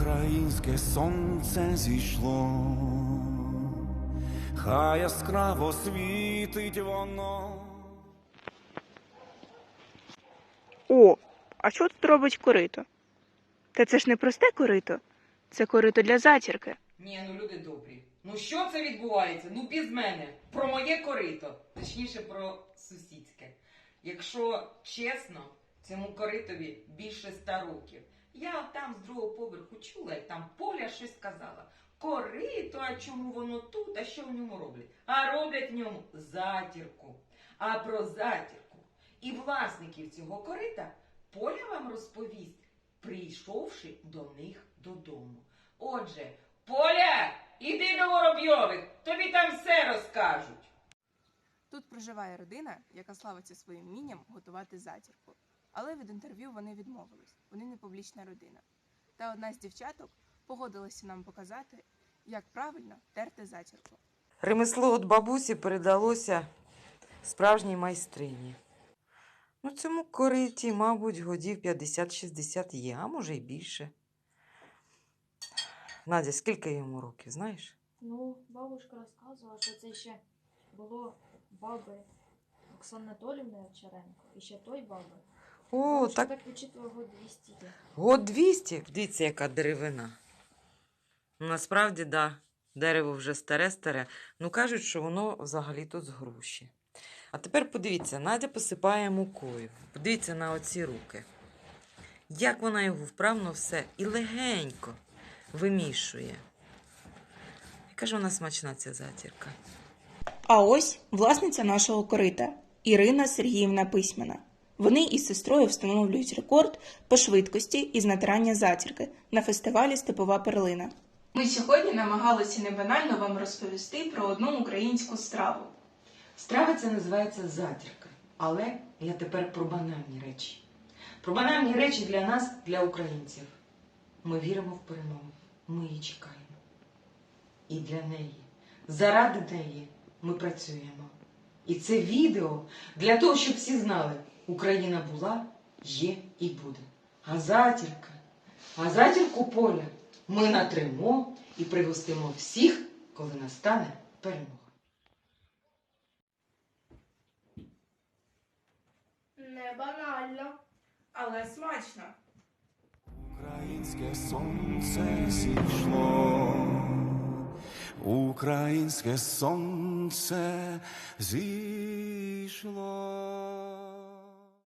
Українське сонце зійшло, хай яскраво світить воно. О, а що тут робить корито? Та це ж не просте корито, це корито для затірки. Ні, ну люди добрі. Ну що це відбувається? Ну без мене. Про моє корито. Точніше, про сусідське. Якщо чесно, цьому коритові більше ста років. Я там з другого поверху чула, як там Поля щось сказала. Корито, а чому воно тут? А що в ньому роблять? А роблять в ньому затірку. А про затірку і власників цього корита Поля вам розповість, прийшовши до них додому. Отже, Поля, іди до Воробйових, тобі там все розкажуть. Тут проживає родина, яка славиться своїм вмінням готувати затірку. Але від інтерв'ю вони відмовились. Вони не публічна родина. Та одна з дівчаток погодилася нам показати, як правильно терти затірку. Ремесло від бабусі передалося справжній майстрині. Ну, цьому кориті, мабуть, годів 50-60 є, а може й більше. Надя, скільки йому років, знаєш? Ну, бабушка розказувала, що це ще було баби Оксани Анатолівни Овчаренко і ще той баби. О, Бабушка так так год 200 є. год 200. Дивіться, яка деревина. Ну, Насправді, так, да, дерево вже старе-старе. Ну, кажуть, що воно взагалі тут з груші. А тепер подивіться, Надя посипає мукою. Подивіться на оці руки. Як вона його вправно все і легенько вимішує. Яка ж вона смачна ця затірка. А ось власниця нашого корита Ірина Сергіївна Письмена. Вони із сестрою встановлюють рекорд по швидкості із натирання затірки на фестивалі Степова перлина. Ми сьогодні намагалися не банально вам розповісти про одну українську страву. Страва це називається затірка. Але я тепер про банальні речі. Про банальні речі для нас, для українців. Ми віримо в перемогу. Ми її чекаємо. І для неї, заради неї ми працюємо. І це відео для того, щоб всі знали, Україна була, є і буде. А затірка, а затірку поля ми натримо і пригостимо всіх, коли настане перемога. Не банально. Але смачно. Українське сонце зійшло, Українське сонце зійшло.